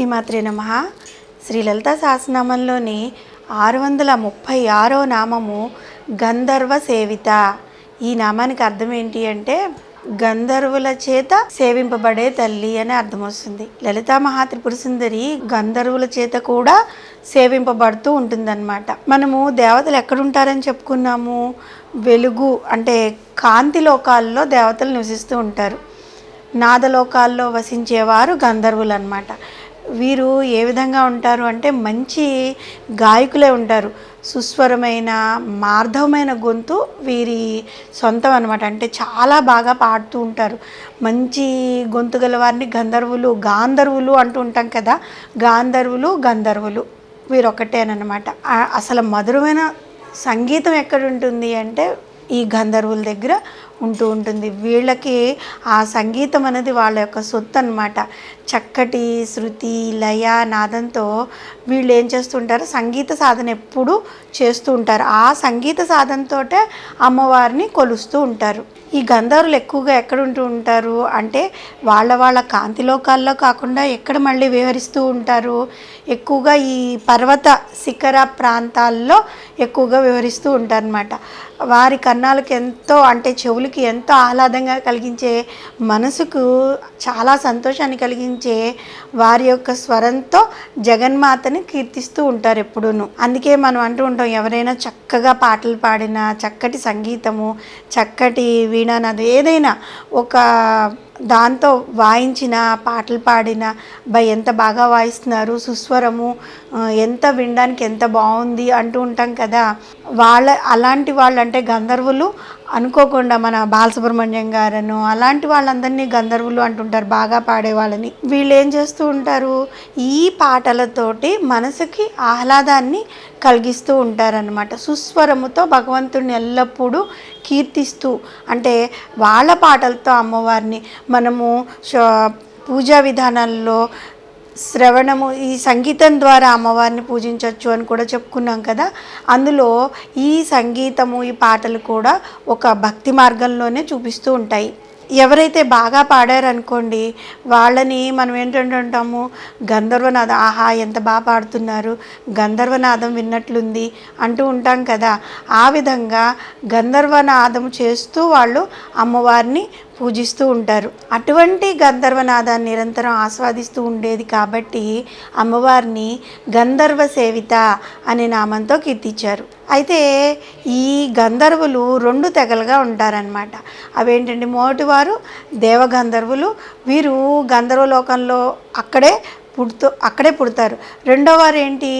శ్రీమాత్రే నమ. శ్రీ లలిత సహస్రనామంలోని ఆరు వందల ముప్పై ఆరో నామము గంధర్వ సేవిత. ఈ నామానికి అర్థం ఏంటి అంటే గంధర్వుల చేత సేవింపబడే తల్లి అని అర్థం వస్తుంది. లలితా మహాత్రిపుర సుందరి గంధర్వుల చేత కూడా సేవింపబడుతూ ఉంటుందన్నమాట. మనము దేవతలు ఎక్కడుంటారని చెప్పుకున్నాము. వెలుగు అంటే కాంతి లోకాల్లో దేవతలు నివసిస్తూ ఉంటారు. నాదలోకాల్లో వసించేవారు గంధర్వులు అనమాట వీరు ఏ విధంగా ఉంటారు అంటే మంచి గాయకులే ఉంటారు. సుస్వరమైన మార్ధవమైన గొంతు వీరి సొంతం అనమాట అంటే చాలా బాగా పాడుతూ ఉంటారు. మంచి గొంతు గల వారిని గంధర్వులు గాంధర్వులు అంటూ ఉంటాం కదా. గాంధర్వులు గంధర్వులు వీరు ఒకటేనమాట అసలు మధురమైన సంగీతం ఎక్కడ ఉంటుంది అంటే ఈ గంధర్వుల దగ్గర ఉంటూ ఉంటుంది. వీళ్ళకి ఆ సంగీతం అనేది వాళ్ళ యొక్క సొత్తు అనమాట చక్కటి శృతి లయ నాదంతో వీళ్ళు ఏం చేస్తుంటారు? సంగీత సాధన ఎప్పుడు చేస్తూ ఉంటారు. ఆ సంగీత సాధనతోటే అమ్మవారిని కొలుస్తూ ఉంటారు. ఈ గంధారులు ఎక్కువగా ఎక్కడ ఉంటూ ఉంటారు? అంటే వాళ్ళ వాళ్ళ కాంతి లోకాల్లో కాకుండా ఎక్కడ మళ్ళీ విహరిస్తూ ఉంటారు? ఎక్కువగా ఈ పర్వత శిఖర ప్రాంతాల్లో ఎక్కువగా వివరిస్తూ ఉంటారనమాట వారి కన్నాలకు ఎంతో అంటే చెవులకి ఎంతో ఆహ్లాదంగా కలిగించే మనసుకు చాలా సంతోషాన్ని కలిగించే వారి యొక్క స్వరంతో జగన్మాతని కీర్తిస్తూ ఉంటారు ఎప్పుడూను. అందుకే మనం అంటూ ఉంటాం ఎవరైనా చక్కగా పాటలు పాడిన చక్కటి సంగీతము చక్కటి వీణానాదం ఏదైనా ఒక దాంతో వాయించిన పాటలు పాడిన బై ఎంత బాగా వాయిస్తున్నారు సుస్వరము ఎంత వినడానికి ఎంత బాగుంది అంటూ ఉంటాం కదా. వాళ్ళ అలాంటి వాళ్ళు అంటే గంధర్వులు అనుకోకుండా మన బాలసుబ్రహ్మణ్యం గారను అలాంటి వాళ్ళందరినీ గంధర్వులు అంటుంటారు బాగా పాడే వాళ్ళని. వీళ్ళు ఏం చేస్తూ ఉంటారు? ఈ పాటలతోటి మనసుకి ఆహ్లాదాన్ని కలిగిస్తూ ఉంటారనమాట సుస్వరముతో భగవంతుడిని ఎల్లప్పుడూ కీర్తిస్తూ అంటే వాళ్ళ పాటలతో అమ్మవారిని మనము పూజా విధానాల్లో శ్రవణము ఈ సంగీతం ద్వారా అమ్మవారిని పూజించవచ్చు అని కూడా చెప్పుకున్నాం కదా. అందులో ఈ సంగీతము ఈ పాటలు కూడా ఒక భక్తి మార్గంలోనే చూపిస్తూ ఉంటాయి. ఎవరైతే బాగా పాడారనుకోండి వాళ్ళని మనం ఏంటంటే అంటాము గంధర్వనాథం ఆహా ఎంత బాగా పాడుతున్నారు. గంధర్వనాదం విన్నట్లుంది అంటూ ఉంటాం కదా. ఆ విధంగా గంధర్వనాదం చేస్తూ వాళ్ళు అమ్మవారిని పూజిస్తూ ఉంటారు. అటువంటి గంధర్వనాదాన్ని నిరంతరం ఆస్వాదిస్తూ ఉండేది కాబట్టి అమ్మవారిని గంధర్వ సేవిత అనే నామంతో కీర్తించారు. అయితే ఈ గంధర్వులు రెండు తెగలుగా ఉంటారనమాట అవేంటంటే మొదటివారు దేవగంధర్వులు వీరు గంధర్వలోకంలో అక్కడే పుడుతూ అక్కడే పుడతారు. రెండో వారు ఏంటి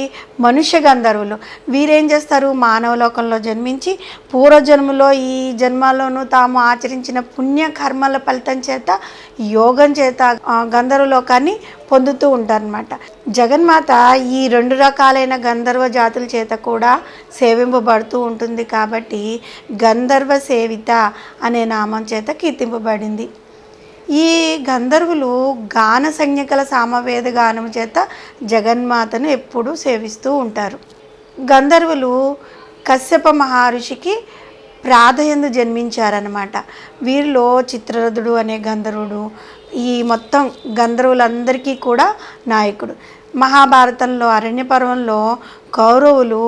మనుష్య గంధర్వులు. వీరేం చేస్తారు? మానవ లోకంలో జన్మించి పూర్వజన్మలో ఈ జన్మలోనూ తాము ఆచరించిన పుణ్య కర్మల ఫలితం చేత యోగం చేత గంధర్వ లోకాన్ని పొందుతూ ఉంటారనమాట జగన్మాత ఈ రెండు రకాలైన గంధర్వ జాతుల చేత కూడా సేవింపబడుతూ ఉంటుంది కాబట్టి గంధర్వ సేవిత అనే నామం చేత కీర్తింపబడింది. ఈ గంధర్వులు గాన సంజ్ఞకల సామవేద గానం చేత జగన్మాతను ఎప్పుడూ సేవిస్తూ ఉంటారు. గంధర్వులు కశ్యప మహర్షికి ప్రాధయందు జన్మించారనమాట వీరిలో చిత్రరథుడు అనే గంధర్వుడు ఈ మొత్తం గంధర్వులందరికీ కూడా నాయకుడు. మహాభారతంలో అరణ్య పర్వంలో కౌరవులు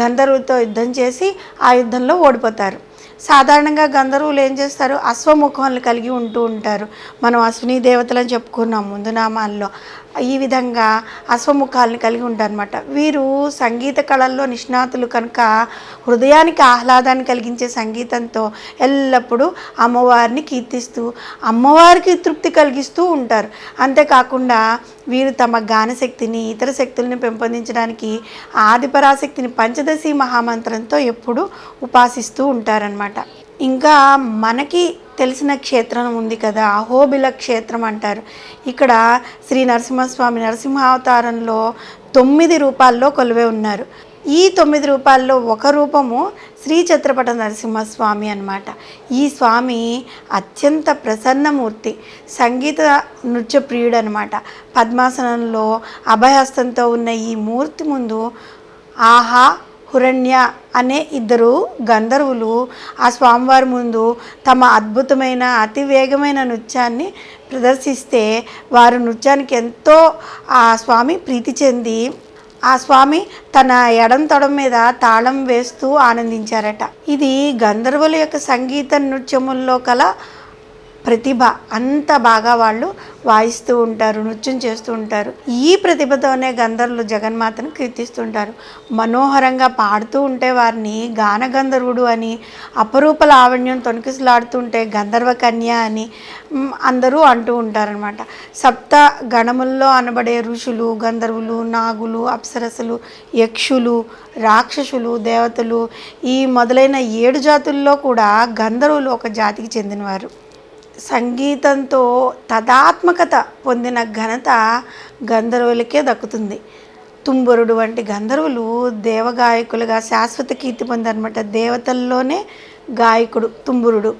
గంధర్వులతో యుద్ధం చేసి ఆ యుద్ధంలో ఓడిపోతారు. సాధారణంగా గంధర్వులు ఏం చేస్తారు? అశ్వముఖాలు కలిగి ఉంటూ ఉంటారు. మనం అశ్విని దేవతలని చెప్పుకున్నాం ముందు నామాల్లో. ఈ విధంగా అశ్వముఖాలను కలిగి ఉంటారనమాట వీరు సంగీత కళల్లో నిష్ణాతులు కనుక హృదయానికి ఆహ్లాదాన్ని కలిగించే సంగీతంతో ఎల్లప్పుడూ అమ్మవారిని కీర్తిస్తూ అమ్మవారికి తృప్తి కలిగిస్తూ ఉంటారు. అంతేకాకుండా వీరు తమ గానశక్తిని ఇతర శక్తుల్ని పెంపొందించడానికి ఆదిపరాశక్తిని పంచదశి మహామంత్రంతో ఎప్పుడూ ఉపాసిస్తూ ఉంటారనమాట ఇంకా మనకి తెలిసిన క్షేత్రం ఉంది కదా అహోబిల క్షేత్రం అంటారు. ఇక్కడ శ్రీ నరసింహస్వామి నరసింహావతారంలో తొమ్మిది రూపాల్లో కొలువే ఉన్నారు. ఈ తొమ్మిది రూపాల్లో ఒక రూపము శ్రీ ఛత్రపట నరసింహస్వామి అనమాట ఈ స్వామి అత్యంత ప్రసన్నమూర్తి సంగీత నృత్య ప్రియుడు అనమాట పద్మాసనంలో అభయహస్తంతో ఉన్న ఈ మూర్తి ముందు ఆహా హురణ్య అనే ఇద్దరు గంధర్వులు ఆ స్వామివారి ముందు తమ అద్భుతమైన అతి వేగమైన నృత్యాన్ని ప్రదర్శిస్తే వారు నృత్యానికి ఎంతో ఆ స్వామి ప్రీతి చెంది ఆ స్వామి తన ఎడం తొడం మీద తాళం వేస్తూ ఆనందించారట. ఇది గంధర్వుల యొక్క సంగీత నృత్యముల్లో కల ప్రతిభ అంత బాగా వాళ్ళు వాయిస్తూ ఉంటారు నృత్యం చేస్తూ ఉంటారు. ఈ ప్రతిభతోనే గంధర్వులు జగన్మాతను కీర్తిస్తుంటారు. మనోహరంగా పాడుతూ ఉంటే వారిని గాన గంధర్వుడు అని అపరూప లావణ్యం తొణికిసలాడుతుంటే గంధర్వ కన్య అని అందరూ అంటూ ఉంటారనమాట సప్త గణముల్లో అనబడే ఋషులు గంధర్వులు నాగులు అప్సరసులు యక్షులు రాక్షసులు దేవతలు ఈ మొదలైన ఏడు జాతుల్లో కూడా గంధర్వులు ఒక జాతికి చెందినవారు. సంగీతంతో తదాత్మకత పొందిన ఘనత గంధర్వులకే దక్కుతుంది. తుంబురుడు వంటి గంధర్వులు దేవగాయకులుగా శాశ్వత కీర్తి పొందారనమాట దేవతల్లోనే గాయకుడు తుంబురుడు.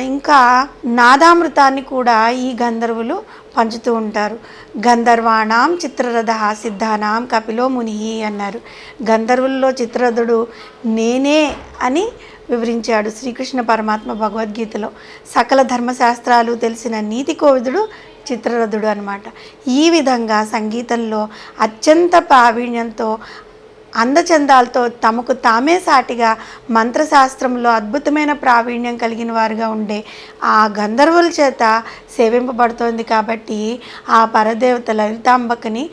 ఇంకా నాదామృతాన్ని కూడా ఈ గంధర్వులు పంచుతూ ఉంటారు. గంధర్వాణం చిత్రరథ సిద్ధానాం కపిలో ముని అన్నారు. గంధర్వుల్లో చిత్రరథుడు నేనే అని వివరించాడు శ్రీకృష్ణ పరమాత్మ భగవద్గీతలో. సకల ధర్మశాస్త్రాలు తెలిసిన నీతి కోవిదుడు చిత్రరథుడు అనమాట ఈ విధంగా సంగీతంలో అత్యంత ప్రావీణ్యంతో అందచందాలతో తమకు తామే సాటిగా మంత్రశాస్త్రంలో అద్భుతమైన ప్రావీణ్యం కలిగిన వారుగా ఉండే ఆ గంధర్వుల చేత సేవింపబడుతోంది కాబట్టి ఆ పరదేవత లలితాంబకని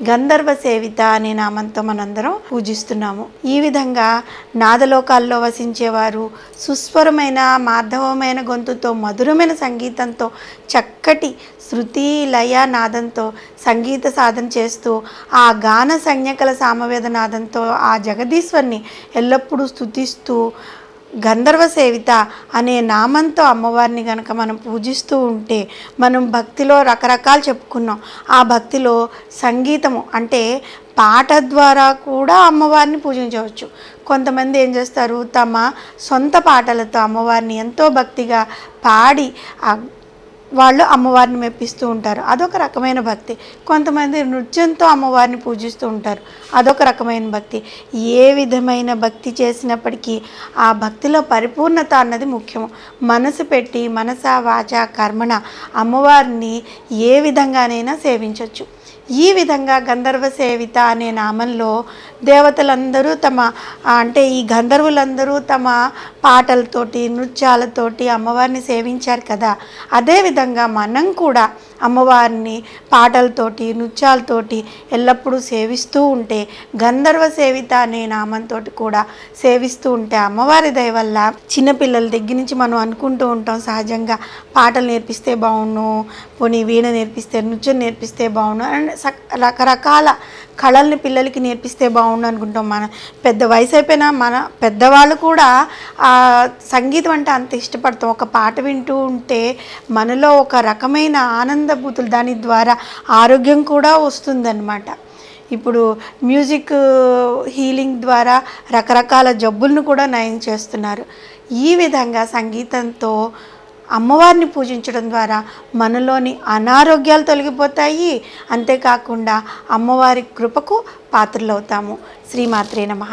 గంధర్వ సేవిత అనే నామంతో మనందరం పూజిస్తున్నాము. ఈ విధంగా నాదలోకాల్లో వసించేవారు సుస్వరమైన మార్ధవమైన గొంతుతో మధురమైన సంగీతంతో చక్కటి శృతి లయ నాదంతో సంగీత సాధన చేస్తూ ఆ గాన సంజ్ఞకల సామవేద నాదంతో ఆ జగదీశ్వరిని ఎల్లప్పుడూ స్తుతిస్తూ గంధర్వ సేవిత అనే నామంతో అమ్మవారిని కనుక మనం పూజిస్తూ ఉంటే మనం భక్తిలో రకరకాలు చెప్పుకున్నాం. ఆ భక్తిలో సంగీతము అంటే పాట ద్వారా కూడా అమ్మవారిని పూజించవచ్చు. కొంతమంది ఏం చేస్తారు? తమ సొంత పాటలతో అమ్మవారిని ఎంతో భక్తిగా పాడి ఆ వాళ్ళు అమ్మవారిని మెప్పిస్తూ ఉంటారు. అదొక రకమైన భక్తి. కొంతమంది నృత్యంతో అమ్మవారిని పూజిస్తూ ఉంటారు. అదొక రకమైన భక్తి. ఏ విధమైన భక్తి చేసినప్పటికీ ఆ భక్తిలో పరిపూర్ణత అన్నది ముఖ్యం మనసు పెట్టి మనస వాచ కర్మణ అమ్మవారిని ఏ విధంగానైనా సేవించవచ్చు ఈ విధంగా గంధర్వ సేవిత అనే నామంలో దేవతలందరూ తమ అంటే ఈ గంధర్వులందరూ తమ పాటలతోటి నృత్యాలతోటి అమ్మవారిని సేవించారు కదా. అదేవిధంగా మనం కూడా అమ్మవారిని పాటలతోటి నృత్యాలతోటి ఎల్లప్పుడూ సేవిస్తూ ఉంటే గంధర్వ సేవిత అనే నామంతో కూడా సేవిస్తూ ఉంటే అమ్మవారి దయ వల్ల చిన్నపిల్లల దగ్గర నుంచి మనం అనుకుంటూ ఉంటాం సహజంగా పాటలు నేర్పిస్తే బాగుండు పోనీ వీణ నేర్పిస్తే నృత్యం నేర్పిస్తే బాగుండు అండ్ రకరకాల కళల్ని పిల్లలకి నేర్పిస్తే బాగుండు అనుకుంటాం మన పెద్ద వయసు అయిపోయినా మన పెద్దవాళ్ళు కూడా ఆ సంగీతం అంటే అంత ఇష్టపడతాం. ఒక పాట వింటూ ఉంటే మనలో ఒక రకమైన ఆనందభూతులు దాని ద్వారా ఆరోగ్యం కూడా వస్తుందన్నమాట. ఇప్పుడు మ్యూజిక్ హీలింగ్ ద్వారా రకరకాల జబ్బులను కూడా నయం చేస్తున్నారు. ఈ విధంగా సంగీతంతో అమ్మవారిని పూజించడం ద్వారా మనలోని అనారోగ్యాలు తొలగిపోతాయి. అంతేకాకుండా అమ్మవారి కృపకు పాత్రలవుతాము. శ్రీమాత్రే నమః.